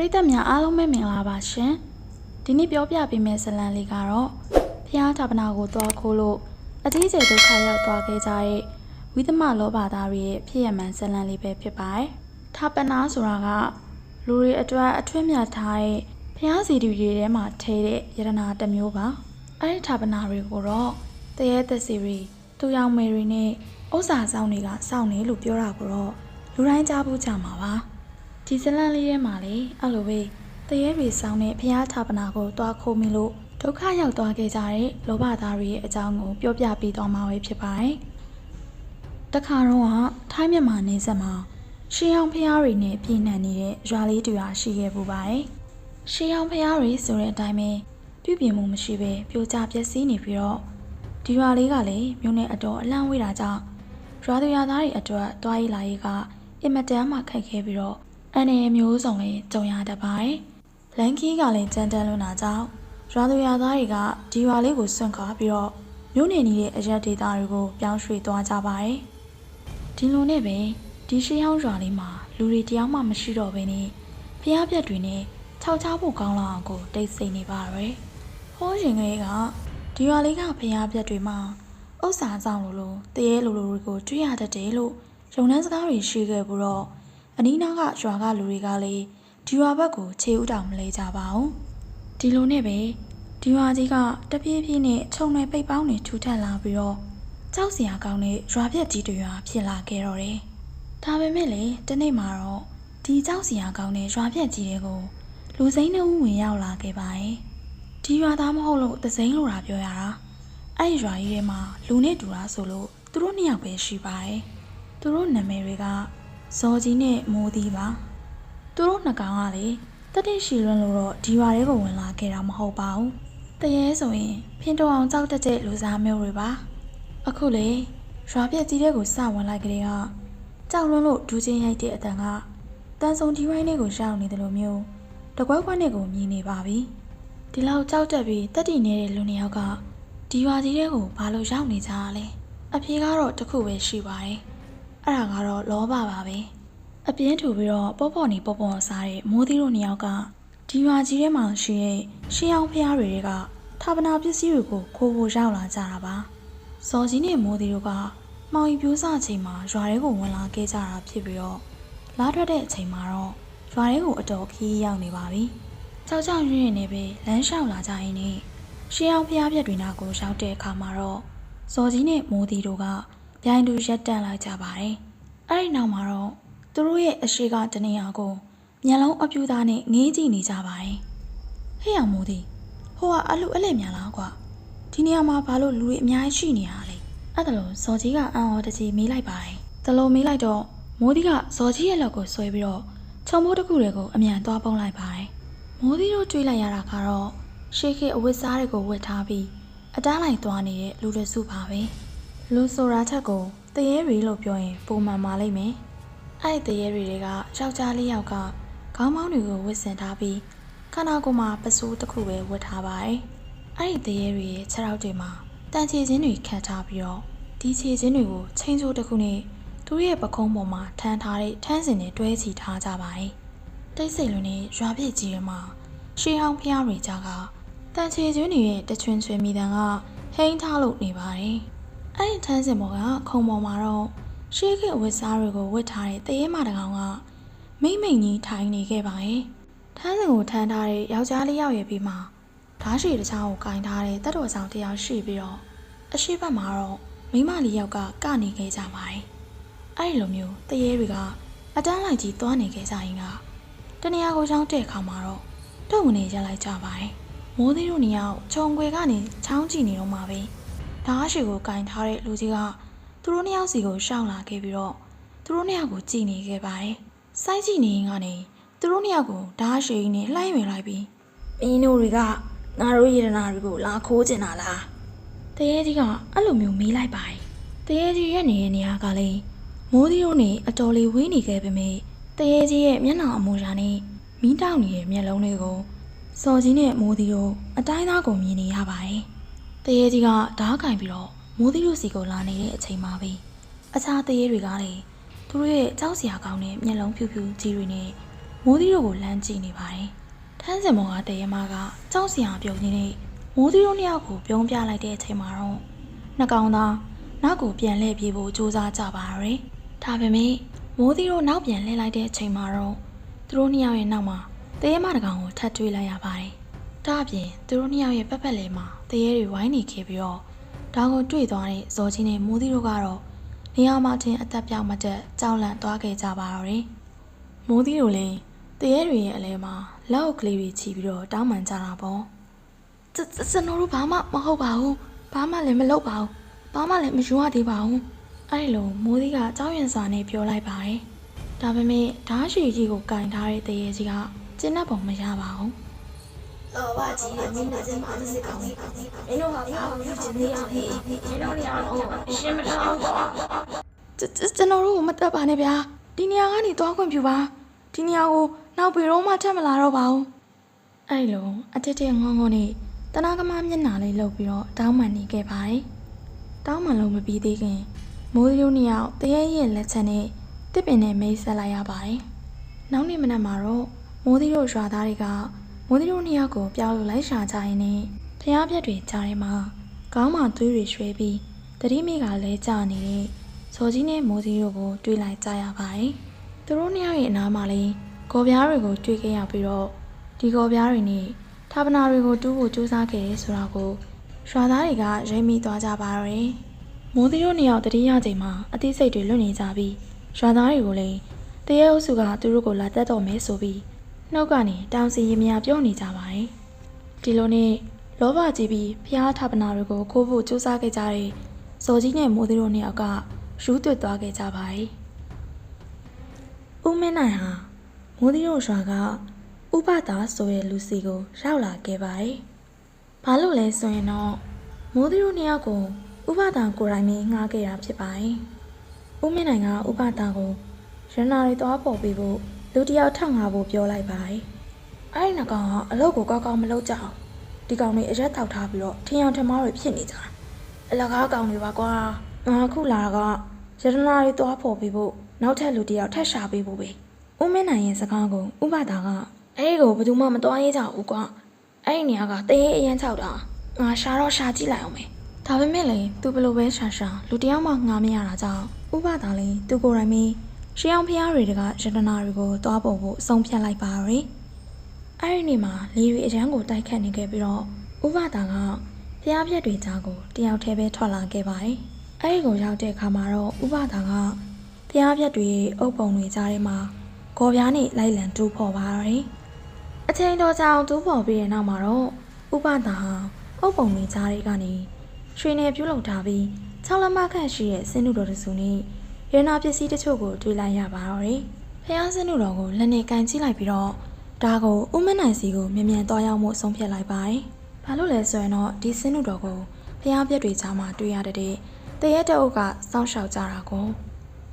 ပရိသတ်များအားလုံးပဲမင်္ဂလာပါရှင်ဒီနေ့ပြောပြပေးမယ့်ဇာတ်လမ်းလေးကတော့ဖျားဌာပနာကိုတွားခိုးလို့အကြီးအကျယ်ဒုက္ခရောက်သွားခဲ့ကြတဲ့ဝိသမလောဘသားတွေရဲ့ဖြစ်ရမှန်ဇာတ်လမ်းလေးပဲဖြစ်ပါတယ်ဌာပနာဆိုတာကလူတွေအတွက်အထွတ်မြတ်ထားတဲ့ဖျားစီတူတွေထဲမှာထဲတဲ့ယရနာတစ်မျိုးပါအဲ့ဒီဌာပနာတွေကိုတော့တရေသက်စီတွေသူရောင်မယ်တွေနဲ့ဥစ္စာဆောင်တွေကစောင့်နေလို့ပြောတာကိုတော့လူတိုင်းကြားဖို့ကြမှာပါ ဒီဇလန်လေးထဲမှာလေအဲ့လိုပဲတရေတွေဆောင်းတဲ့ဖျားဌာပနာကိုတွားခိုးမိလို့ဒုက္ခရောက်သွားခဲ့ကြတဲ့လောဘသားတွေရဲ့အကြောင်းကိုပြောပြပေးသွားမှာပဲဖြစ်ပါတယ်။တခါတော့ကထိုင်းမြန်မာနေဆက်မှာရှေးအောင်ဖျားတွေနဲ့ပြည်နှံနေတဲ့ရွာလေးတူရာရှိခဲ့ပူပါတယ်။ရှေးအောင်ဖျားတွေဆိုတဲ့အတိုင်းပဲပြုပြင်မှုမရှိပဲပြိုကျပျက်စီးနေပြီးတော့ဒီရွာလေးကလည်းမြို့နယ်အတော်အလန့်ဝေးတာကြောင့်ရွာသူရွာသားတွေအတွက်တွားရည်လာရေးကအင်မတန်မှခက်ခဲပြီးတော့ အနေမျိုးစုံလေးကြုံရတတ်ပါတယ်။လန်ကီးကလည်းကြမ်းတမ်းလွန်းတာကြောင့်ရွာသူရွာသားတွေကဒီရွာလေးကိုစွန့်ခါပြီးတော့မြို့နယ်ကြီးရဲ့အရက်ဒေသတွေကိုပြောင်းရွှေ့သွားကြပါတယ်။ဒီလိုနဲ့ပဲဒီရှေးဟောင်းရွာလေးမှာလူတွေတယောက်မှမရှိတော့ဘဲနဲ့ဖျားပြက်တွေနဲ့ခြောက်ချဖို့ကောင်းလာအောင်ကိုတိတ်ဆိတ်နေပါရယ်။ဟောရှင်ကလေးကဒီရွာလေးကဖျားပြက်တွေမှာဥစ္စာဆောင်လို့လို့တရေလိုလိုတွေကိုတွေ့ရတတ်တယ်လို့ရုံနှန်းစကားတွေရှိခဲ့ပြီးတော့ အနီးနားကရွာကလူတွေကလည်းဒီရွာဘက်ကိုခြေဥတောင်မလဲကြပါဘူးဒီလိုနဲ့ပဲဒီရွာကြီးကတပြေးပြေးနဲ့ခြုံတွေပိတ်ပေါင်းတွေထူထပ်လာပြီးတော့ကြောက်စရာကောင်းတဲ့ရွာပြက်ကြီးတွေရွာဖြစ်လာခဲ့တော့တယ်ဒါပေမဲ့လေတနေ့မှာတော့ဒီကြောက်စရာကောင်းတဲ့ရွာပြက်ကြီးတွေကိုလူစိမ်းနှုတ်ဝင်ရောက်လာခဲ့ပါရဲ့ဒီရွာသားမဟုတ်လို့သစိမ်းလိုတာပြောရတာအဲ့ဒီရွာကြီးထဲမှာလူနဲ့တူတာဆိုလို့သူတို့နှစ်ယောက်ပဲရှိပါတယ်သူတို့နာမည်တွေက ဇော်ကြီးနဲ့မိုးသီးပါသူတို့နှစ်ကောင်ကလေတတိရှိလွန်းလို့တော့ဒီရွာထဲကိုဝင်လာခဲ့တာမဟုတ်ပါဘူးတရေဆိုရင်ဖင်တော်အောင်ကြောက်တတ်တဲ့လူစားမျိုးတွေပါအခုလေရွာပြက်ကြီးတဲ့ကိုစဝင်လိုက်ကလေးကကြောက်လွန်းလို့ဒူးချင်းရိုက်တဲ့အတန်ကတန်စုံဒီဝိုင်းလေးကိုရောက်နေတယ်လို့မျိုးတကွက်ကွက်နဲ့ကိုမြင်နေပါပြီဒီလောက်ကြောက်တက်ပြီးတက်တည်နေတဲ့လူနှစ်ယောက်ကဒီရွာကြီးတဲ့ကိုဘာလို့ရောက်နေကြတာလဲအဖြေကတော့တစ်ခုပဲရှိပါတယ် အဲ့ဒါကတော့လောဘပါပဲအပြင်းထူပြီးတော့ပေါ့ပေါ့နေပေါ့ပေါ့စားတဲ့မိုးသီးတို့နှစ်ယောက်ကဒီရွာကြီးထဲမှာရှိတဲ့ရှေးအောင်ဖျားတွေကဌာပနာပစ္စည်းတွေကိုခိုးဖို့ရောက်လာကြတာပါစော်ကြီးနဲ့မိုးသီးတို့ကမောင်ရီပြိုးစချိန်မှာရွာထဲကိုဝင်လာခဲ့ကြတာဖြစ်ပြီးတော့လာထွက်တဲ့အချိန်မှာတော့ရွာထဲကိုအတော်ခီးရောက်နေပါပြီကြောက်ကြောက်ရွံ့ရွံ့နေပဲလမ်းလျှောက်လာကြရင်းနဲ့ရှေးအောင်ဖျားပြက်တွေနာကိုရောက်တဲ့အခါမှာတော့စော်ကြီးနဲ့မိုးသီးတို့က ပြိုင်တူရက်တန့်လိုက်ကြပါတယ်။အဲ့ဒီနောက်မှာတော့သူတို့ရဲ့အရှိကတနေရာကိုမျက်လုံးအပြူသားနဲ့ငေးကြည့်နေကြပါတယ်။ဟေ့အောင်မိုးသည်ဟိုကအလူအလဲများလားကွာ။ဒီနေရာမှာဘာလို့လူတွေအများကြီးရှိနေရလဲ။အဲ့ဒါလို့ဇော်ကြီးကအံ့ဩတကြီးမေးလိုက်ပါတယ်။ဒါလို့မေးလိုက်တော့မိုးသည်ကဇော်ကြီးရဲ့လက်ကိုဆွဲပြီးတော့ခြုံမိုးတစ်ခုတွေကိုအမြန်သွားပုံးလိုက်ပါတယ်။မိုးသည်တို့တွေးလိုက်ရတာကတော့ရှေးခေတ်အဝတ်စားတွေကိုဝတ်ထားပြီးအတန်းလိုက်သွားနေတဲ့လူတွေစုပါပဲ။ လူဆိုတာချက်ကိုတရေရီလို့ပြောရင်ပုံမှန်ပါလိမ့်မယ်။အဲ့ဒီတရေရီတွေကယောက်ျားလေးယောက်ကခေါင်းမောင်းတွေကိုဝတ်ဆင်ထားပြီးခန္ဓာကိုယ်မှာပစိုးတစ်ခုပဲဝတ်ထားပါတယ်။အဲ့ဒီတရေရီရဲ့ခြေထောက်တွေမှာတန်ချေချင်းတွေခတ်ထားပြီးတော့ဒီချေချင်းတွေကိုချင်းချိုးတစ်ခုနဲ့သူတို့ရဲ့ပခုံးပေါ်မှာထမ်းထားတဲ့ထန်းစင်တွေတွဲချီထားကြပါတယ်။တိတ်ဆိတ်လွန်းနဲ့ရွာပြည့်ကြီးတွေမှာရှေးဟောင်းဖျားတွေကြကတန်ချေချင်းတွေရဲ့တချွင်ချွင်မိတန်ကဟိန်းထားလို့နေပါတယ်။ အဲ့ဒီထန်းစင်ပေါ်ကခုံပေါ်မှာတော့ရှေးခေတ်ဝတ်စားတွေကိုဝတ်ထားတဲ့တရေမတကောင်ကမိမ့်မိန်ကြီးထိုင်နေခဲ့ပါရဲ့ထန်းစင်ကိုထမ်းထားတဲ့ယောက်ျားလေးယောက်ရဲ့ပြီးမှာဓားရှိတစ်ချောင်းကိုကင်ထားတဲ့တက်တော်ဆောင်တစ်ယောက်ရှိပြီးတော့အရှိဘက်မှာတော့မိမလေးယောက်ကကနေခဲ့ကြပါတယ်အဲ့ဒီလိုမျိုးတရေတွေကအတန်းလိုက်ကြီးသွားနေခဲ့ကြရင်ကတနေရာကိုချောင်းတဲ့ခါမှာတော့တုံဝင်နေရလိုက်ကြပါတယ်မိုးသေးတို့နေရာခြုံခွေကနေချောင်းကြည့်နေတော့မှပဲ ဓာတ်ရှိကိုကင်ထားတဲ့လူကြီးကသူတို့နှစ်ယောက်စီကိုရှောက်လာခဲ့ပြီးတော့သူတို့နှစ်ယောက်ကိုကြည်နေခဲ့ပါတယ်။စိုက်ကြည့်နေရင်ကနေသူတို့နှစ်ယောက်ကိုဓာတ်ရှိနဲ့လှိုင်းဝင်လိုက်ပြီးအင်းတို့တွေကငါတို့ရတနာတွေကိုလာခိုးကျင်တာလား။တရေကြီးကအဲ့လိုမျိုးမေးလိုက်ပါတယ်။တရေကြီးရဲ့နေရနေရာကလည်းမိုးသီးတို့နဲ့အတော်လေးဝေးနေခဲ့ပေမဲ့တရေကြီးရဲ့မျက်နှာအမူအရာနဲ့မီးတောက်နေတဲ့မျက်လုံးလေးကိုစော်ကြီးနဲ့မိုးသီးတို့အတိုင်းသားကိုမြင်နေရပါတယ်။ တရေကြီးကဓားကင်ပြီးတော့မိုးသီးတို့စီကိုလာနေတဲ့အချိန်မှာပဲအခြားတရေတွေကလည်းသူတို့ရဲ့ကြောက်စရာကောင်းတဲ့မျက်လုံးဖြူဖြူကြီးတွေနဲ့မမိုးသီးတို့ကိုလမ်းကြည့်နေပါတယ်။ထန်းစင်မောကတရေမကကြောက်စရာပြုံနေနေမိုးသီးတို့နှစ်ယောက်ကိုပြုံးပြလိုက်တဲ့အချိန်မှာတော့နှကောင်သားနောက်ကိုပြန်လှည့်ပြေးဖို့ကြိုးစားကြပါရယ်။ဒါပေမဲ့မိုးသီးတို့နောက်ပြန်လှည့်လိုက်တဲ့အချိန်မှာတော့သူတို့နှစ်ယောက်ရဲ့နောက်မှာတရေမတစ်ကောင်ကိုထပ်တွေ့လိုက်ရပါတယ်။ ဒါအပြင်သူတို့နှစ်ယောက်ရဲ့ပတ်ပတ်လည်မှာတရေတွေဝိုင်းနေခဲ့ပြီးတော့ဒါကိုတွေ့သွားတဲ့ဇော်ကြီးနဲ့မိုးသီးတို့ကတော့နေရာမှာချင်းအသက်ပြောက်မတက်ကြောက်လန့်သွားခဲ့ကြပါတော့တယ်။မိုးသီးတို့လည်းတရေတွေရဲ့အလဲမှာလက်အုပ်ကလေးတွေချီပြီးတော့တောင်းပန်ကြတာပေါ့ကျကျကျွန်တော်တို့ဘာမှမဟုတ်ပါဘူးဘာမှလည်းမလုပ်ပါဘူးဘာမှလည်းမယူရသေးပါဘူးအဲ့ဒီလိုမိုးသီးကကြောက်ရွံ့စွာနဲ့ပြောလိုက်ပါတယ်ဒါပေမဲ့ဓာတ်ရှိကြီးကိုကင်ထားတဲ့တရေကြီးကကျင်းတတ်ပုံမရပါဘူး တော်ပါကြီးရဲ့မိနာစင်ပါစစ်ကောင်းကြီးမင်းတို့ကဘာမှမဖြစ်နေရဘူးမင်းတို့ရအောင်ရှင်းမထားဘူးကျွန်တော်တို့ကိုမတက်ပါနဲ့ဗျာဒီနေရာကနေသွားခွင့်ပြုပါဒီနေရာကိုနောက်ဘယ်တော့မှထပ်မလာတော့ပါဘူးအဲ့လိုအထက်ထက်ငုံငုံနဲ့တနာကမမျက်နှာလေးလှုပ်ပြီးတော့တောင်းပန်နေခဲ့ပါတယ်တောင်းပန်လို့မပြီးသေးခင်မိုးရိုးနှစ်ယောက်တရဲရဲ့လက်ချက်နဲ့တစ်ပင်နဲ့မိတ်ဆက်လိုက်ရပါတယ်နောက်နေ့မနက်မှာတော့မိုးသီးတို့ရွာသားတွေက မိုးသီးတို့နှစ်ယောက်ကိုပြောင်းလို့လိုက်ရှာကြရင်းနဲ့ဖျားပြက်တွေကြားထဲမှာခေါင်းမှာသွေးတွေရွှဲပြီးတတိမိကလဲကျနေတဲ့ဇော်ကြီးနဲ့မိုးစည်းတို့ကိုတွေ့လိုက်ကြရပါတယ်။သူတို့နှစ်ယောက်ရဲ့အနားမှာလေးကော်ပြားတွေကိုတွေ့ခဲ့ရပြီးတော့ဒီကော်ပြားတွေနဲ့ဌာပနာတွေကိုတူးဖို့ကြိုးစားခဲ့တယ်ဆိုတာကိုရွာသားတွေကရိပ်မိသွားကြပါတော့တယ်။မိုးစည်းတို့နှစ်ယောက်တတိယချိန်မှာအသိစိတ်တွေလွတ်နေကြပြီးရွာသားတွေကိုလည်းတရေအုပ်စုကသူတို့ကိုလာတက်တော့မယ်ဆိုပြီး နှုတ်ကနေတောင်စီရင်မြပြောနေကြပါတယ်။ဒီလိုနဲ့လောဘကြီးပြီးဖျားဌာပနာတွေကိုခိုးဖို့ကြိုးစားခဲ့ကြတဲ့ဇော်ကြီးနဲ့မိုးစည်းတို့နှစ်ယောက်ကရူးသွတ်သွားခဲ့ကြပါတယ်။ဦးမင်းနိုင်ဟာမိုးသီးတို့ရွာကဥပတာဆိုတဲ့လူစီကိုရောက်လာခဲ့ပါတယ်။ဘာလို့လဲဆိုရင်တော့မိုးသီးတို့နှစ်ယောက်ကိုဥပတာကိုယ်တိုင်နဲ့ငှားခဲ့တာဖြစ်ပါတယ်။ဦးမင်းနိုင်ကဥပတာကိုရဏာတွေသွားပေါ်ပေးဖို့ လူတစ်ယောက်ထောက်ငါဖို့ပြောလိုက်ပါတယ်။အဲ့ဒီနှကောင်ကအလုပ်ကိုကောက်ကောက်မလုပ်ကြအောင်ဒီကောင်တွေအရက်တောက်ထားပြီးတော့ထင်အောင်ထင်မှားတွေဖြစ်နေကြတာအလကားကောင်တွေပါကွာငါအခုလာတာကရတနာတွေသွားဖို့ပြီးဖို့နောက်ထပ်လူတစ်ယောက်ထပ်ရှာပေးဖို့ပဲဦးမင်းနိုင်ရဲ့စကားကိုဥပဒါကအဲ့ဒီကိုဘယ်သူမှမသွားရေးကြဘူးကွာအဲ့ဒီနေရာကတရေအရန်ချောက်တာငါရှာတော့ရှာကြည့်လိုက်အောင်မယ်ဒါပေမဲ့လေသူဘယ်လိုပဲရှာရှာလူတစ်ယောက်မှငားမရတာကြောင့်ဥပဒါလည်းသူကိုယ်တိုင်မင်း ရှေးအောင်ဖျားတွေကရတနာတွေကိုသွားဖို့ဖို့အဆုံးဖြတ်လိုက်ပါရယ်အဲ့ဒီနေ့မှာလေရီအရန်ကိုတိုက်ခတ်နေခဲ့ပြီးတော့ဥပဒါကဖျားပြက်တွေကြားကိုတယောက်တည်းပဲထွက်လာခဲ့ပါတယ်အဲ့ဒီကိုရောက်တဲ့အခါမှာတော့ဥပဒါကဖျားပြက်တွေအုပ်ပုံတွေကြားထဲမှာဂေါ်ပြားနဲ့လိုက်လံတူးဖော်ပါရတယ်။အချိန်တော်ကြာအောင်တူးဖော်ပြီးတဲ့နောက်မှာတော့ဥပဒါဟာအုပ်ပုံတွေကြားထဲကနေရွှေနယ်ပြုတ်လုံထားပြီး၆လက်မခန့်ရှိတဲ့စင်းနုတော်တစုနဲ့ ရနာပစ္စည်းတချို့ကိုတွေ့လိုက်ရပါတော့တယ်။ဖျားစင်းနုတော်ကိုလက်နဲ့ကန်ကြည့်လိုက်ပြီးတော့ဒါကိုဥမနိုင်စီကိုမြ мян သွားရောက်မှုဆုံးဖြတ်လိုက်ပါတယ်။ဘာလို့လဲဆိုရင်တော့ဒီစင်းနုတော်ကိုဖျားပြက်တွေကြားမှာတွေ့ရတဲ့ တရဲတအုပ်ကစောင့်ရှောက်ကြတာကို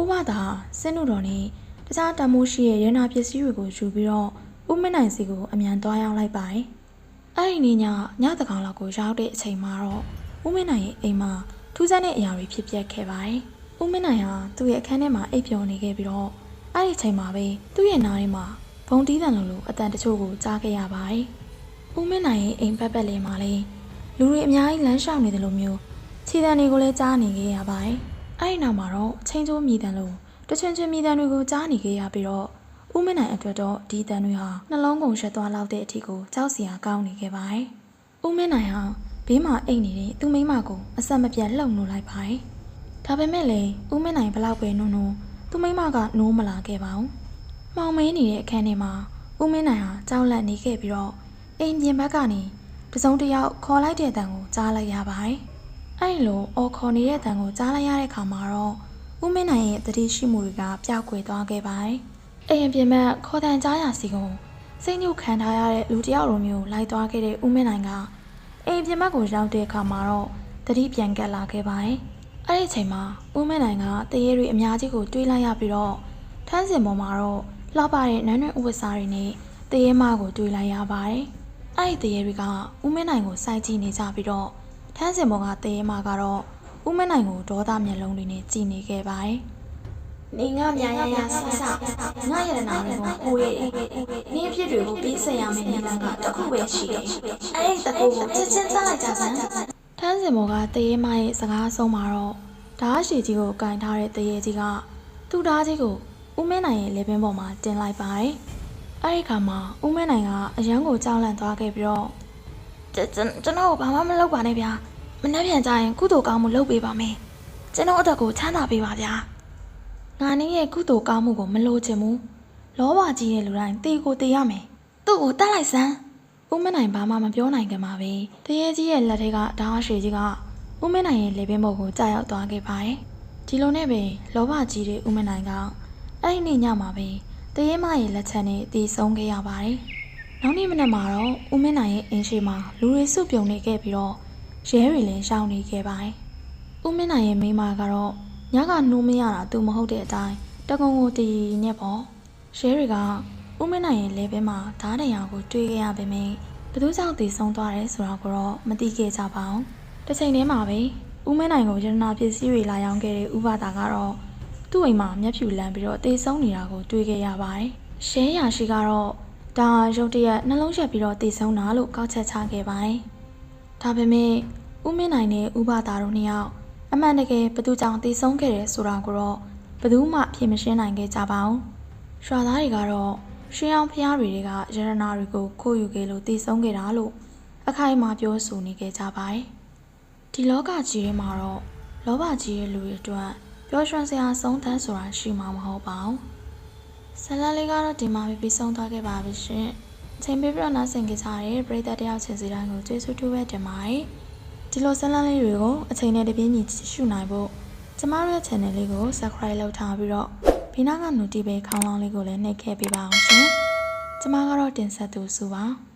ဥပဒါစင်းနုတော်နဲ့တခြားတမိုးရှိရဲ့ရနာပစ္စည်းတွေကိုယူပြီးတော့ဥမနိုင်စီကိုအမြန်သွားရောက်လိုက်ပါတယ်။အဲ့ဒီနေ့ညညတကောင်လောက်ကိုရောက်တဲ့အချိန်မှာတော့ဥမနိုင်ရဲ့အိမ်မှာထူးဆန်းတဲ့အရာတွေဖြစ်ပျက်ခဲ့ပါတယ်။ ဥမနိုင်ဟာသူ့ရဲ့အခန်းထဲမှာအိပ်ပျော်နေခဲ့ပြီးတော့အဲ့ဒီအချိန်မှာပဲသူ့ရဲ့နားထဲမှာဘုံတီးတန်လိုလိုအတန်တချို့ကိုကြားခဲ့ရပါတယ်။ဥမနိုင်ရဲ့အိမ်ပတ်ပတ်လေးမှာလည်းလူတွေအများကြီးလမ်းလျှောက်နေတယ်လို့မျိုးခြေတံတွေကိုလည်းကြားနေခဲ့ရပါတယ်။အဲ့ဒီနောက်မှာတော့ချင်းချိုးမြည်တံလို့တချွင်ချွင်မြည်တံတွေကိုကြားနေခဲ့ရပြီးတော့ဦးမင်းနိုင်အတွက်တော့ဒီတံတွေဟာနှလုံးကုန်ရက်သွားလောက်တဲ့အထိကိုကြောက်စရာကောင်းနေခဲ့ပါတယ်။ဦးမင်းနိုင်ဟာဘေးမှာအိတ်နေတဲ့သူ့မိန်းမကိုအဆက်မပြတ်လှုပ်နှိုးလိုက်ပါတယ်။ ဒါပေမဲ့လည်းဦးမင်းနိုင်ဘလောက်ပဲနုံနုံသူ့မိန်းမကနိုးမလာခဲ့ပါဘူး။မှောင်မဲနေတဲ့အခန်းထဲမှာဦးမင်းနိုင်ဟာကြောက်လန့်နေခဲ့ပြီးတော့အိမ်ပြင်ဘက်ကနေတစုံတစ်ယောက်ခေါ်လိုက်တဲ့အတန်ကိုကြားလိုက်ရပါတယ်။အဲ့လိုအော်ခေါ်နေတဲ့တန်ကိုကြားလိုက်ရတဲ့ခါမှာတော့ဦးမင်းနိုင်ရဲ့တတိရှိမှုတွေကပျောက်ကွယ်သွားခဲ့ပါတယ်။အိမ်အပြင်ဘက်ခေါ်တန်ကြားရစီကိုစိတ်ညှို့ခံထားရတဲ့လူတစ်ယောက်လိုမျိုးလိုက်သွားခဲ့တဲ့ဦးမင်းနိုင်ကအိမ်အပြင်ဘက်ကိုရောက်တဲ့အခါမှာတော့တတိပြန်ကက်လာခဲ့ပါတယ်။ အဲ့ဒီအချိန်မှာဦးမင်းနိုင်ကတရေတွေအများကြီးကိုတွေးလိုက်ရပြီးတော့ထန်းစင်ပေါ်မှာတော့လှပတဲ့နန်းရွင်ဥပစာတွေနဲ့တရေမကိုတွေးလိုက်ရပါတယ်။အဲ့ဒီတရေတွေကဦးမင်းနိုင်ကိုစိုက်ကြည့်နေကြပြီးတော့ထန်းစင်ပေါ်ကတရေမာကတော့ဦးမနိုင်ကိုဒေါသမျက်လုံးတွေနဲ့ကြည်နေခဲ့ပါတယ်။နေငါမြန်ရရဆဆငါရတနာတွေကိုကိုရည်နင်းဖြစ်တွေကိုပြီးဆက်ရမယ်နေလန်းကတစ်ခုပဲရှိတယ်အဲ့ဒီတကူကိုချက်ချင်းစားလိုက်ကြစမ်း ထန်းစင်မော်ကတရေမရဲ့စကားဆုံးမှာတော့ဓာတ်ရှည်ကြီးကိုကင်ထားတဲ့တရေကြီးကသူ့ဓာတ်ကြီးကိုဦးမင်းနိုင်ရဲ့လေပင်ပေါ်မှာတင်လိုက်ပါတယ်။အဲဒီခါမှာဦးမင်းနိုင်ကအရန်ကိုကြောက်လန့်သွားခဲ့ပြီးတော့ကျွန်ကျွန်တော်ဘာမှမလုပ်ပါနဲ့ဗျာမနှက်ပြန်ကြရင်ကုသိုလ်ကောင်းမှုလုပ်ပေးပါမယ်ကျွန်တော်အတက်ကိုချမ်းသာပေးပါဗျာငါနင်းရဲ့ကုသိုလ်ကောင်းမှုကိုမလိုချင်ဘူး။လောဘကြီးရဲ့လူတိုင်းတေကိုတေရမယ်သူ့ကိုတတ်လိုက်စမ်း။ ဦးမင်းနိုင်ဘာမှမပြောနိုင်ခင်မှာပဲတရေကြီးရဲ့လက်ထက်ကဓာတ်ရှည်ကြီးကဦးမင်းနိုင်ရဲ့လေပင်ပေါ်ကိုကြာရောက်သွားခဲ့ပါတယ်။ဒီလိုနဲ့ပဲလောဘကြီးတဲ့ဦးမင်းနိုင်ကအဲ့ဒီနေ့ညမှာပဲတရေမရဲ့လက်ချက်နဲ့တည်ဆုံးခဲ့ရပါတယ်။နောက်နေ့မနက်မှာတော့ဦးမင်းနိုင်ရဲ့အင်းရှိမှာလူတွေစုပြုံနေခဲ့ပြီးတော့ရဲတွေလည်းရှောင်နေခဲ့ပါတယ်။ဦးမင်းနိုင်ရဲ့မိန်းမကတော့ညကနှိုးမရတာသူမဟုတ်တဲ့အတိုင်းတကုံကိုတည်ညက်ပေါ့။ရဲတွေက ဦးမင်းနိုင်ရဲ့လေပင်မှာဓာတ်တရာကိုတွေးခဲ့ရပေမယ့်ဘယ်သူကြောင့်တည်ဆုံးသွားတယ်ဆိုတာကိုတော့မသိခဲ့ကြပါဘူး။တစ်ချိန်တည်းမှာပဲဦးမင်းနိုင်ကိုရတနာပစ္စည်းတွေလာရောင်းခဲ့တဲ့ဥပဒါကတော့သူ့အိမ်မှာမျက်ဖြူလန်းပြီးတော့တည်ဆုံးနေတာကိုတွေးခဲ့ရပါတယ်။ရဲရရှိကတော့ဒါရုတ်တရက်နှလုံးရက်ပြီးတော့တည်ဆုံးတာလို့ကောက်ချက်ချခဲ့ပါတယ်။ဒါပေမဲ့ဦးမင်းနိုင်နဲ့ဥပဒါတို့နှစ်ယောက်အမှန်တကယ်ဘယ်သူကြောင့်တည်ဆုံးခဲ့တယ်ဆိုတာကိုတော့ဘယ်သူမှဖြေမရှင်းနိုင်ခဲ့ကြပါဘူး။ရွာသားတွေကတော့ ရှင်းအောင်ဖျားတွေကရတနာတွေကိုခိုးယူခဲ့လို့တည်ဆုံးခဲ့တာလို့အခိုင်အမာပြောဆိုနေခဲ့ကြပါတယ်။ဒီလောကကြီးထဲမှာတော့လောဘကြီးရဲ့လူတွေအတွက်ပျော်ရွှင်စရာဆုံးသန်းဆိုတာရှိမှာမဟုတ်ပါဘူး။ဇလန်လေးကတော့ဒီမှာပြီးဆုံးသွားခဲ့ပါပြီရှင်။အချိန်ပေးပြီးတော့နောက်ဆင်ကြကြတဲ့ပရိသတ်တယောက်ချင်းစီတိုင်းကိုကျေးဇူးတူပဲတင်ပါတယ်။ဒီလိုဇလန်လေးတွေကိုအချိန်နဲ့တပြေးညီကြည့်ရှုနိုင်ဖို့ကျမတို့ရဲ့ channel လေးကို subscribe လုပ်ထားပြီးတော့ ဘေးနားက notification ခေါင်းလောင်းလေးကိုလည်းနှိပ်ခဲ့ပေးပါအောင်ရှင်။ကျမကတော့တင်ဆက်သူစုပါ။